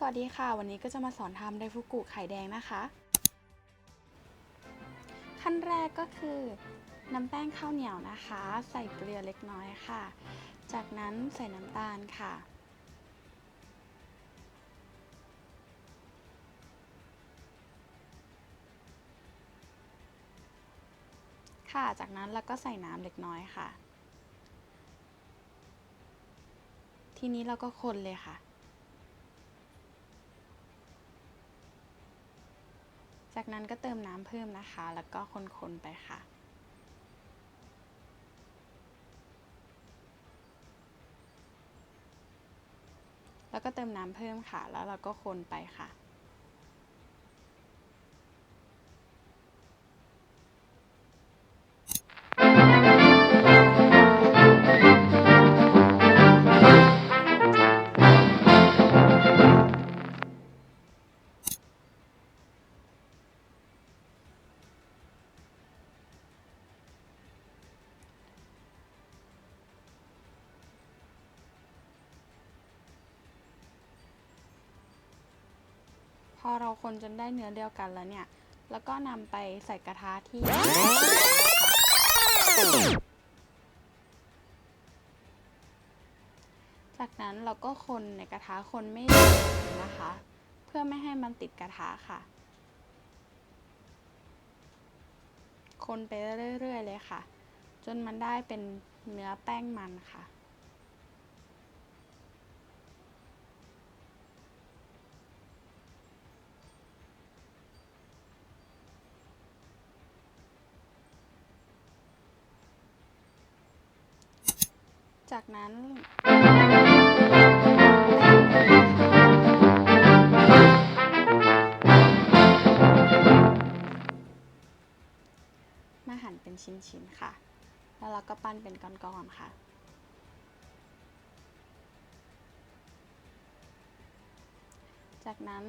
สวัสดีค่ะ วันนี้ก็จะมาสอนทำไดฟุกุไข่แดงนะคะ ขั้นแรกก็คือน้ำแป้งข้าวเหนียวนะคะ ใส่เกลือเล็กน้อยค่ะ จากนั้นใส่น้ำตาลค่ะ ค่ะ จากนั้นเราก็ใส่น้ำเล็กน้อยค่ะ ทีนี้เราก็คนเลยค่ะ จากนั้นก็เติมน้ำเพิ่มนะคะ แล้วก็คนๆไปค่ะ แล้วก็เติมน้ำเพิ่มค่ะ แล้วเราก็คนไปค่ะ อเราคนจนได้เนื้อเดียวกันแล้วเนี่ย แล้วก็นำไปใส่กระทะที่ จากนั้นเราก็คนในกระทะคนไม่นานนะคะ เพื่อไม่ให้มันติดกระทะค่ะ คนไปเรื่อยๆเลยค่ะ จนมันได้เป็นเนื้อแป้งมันค่ะ จากนั้นมาหั่นเป็นชิ้นๆค่ะ แล้วเราก็ปั้นเป็นก้อนๆค่ะจากนั้น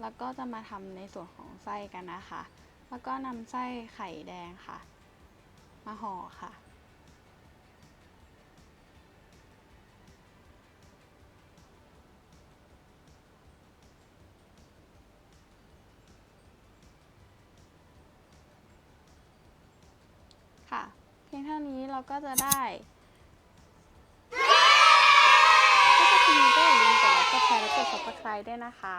เราก็จะมาทำในส่วนของไส้กันนะคะ แล้วก็นำไส้ไข่แดงค่ะ มาห่อค่ะค่ะ เพียงเท่านี้เราก็จะได้ถ้าชอบคลิปนี้ก็อย่าลืมกดไลค์กดแชร์และกด subscribe ด้วยนะคะ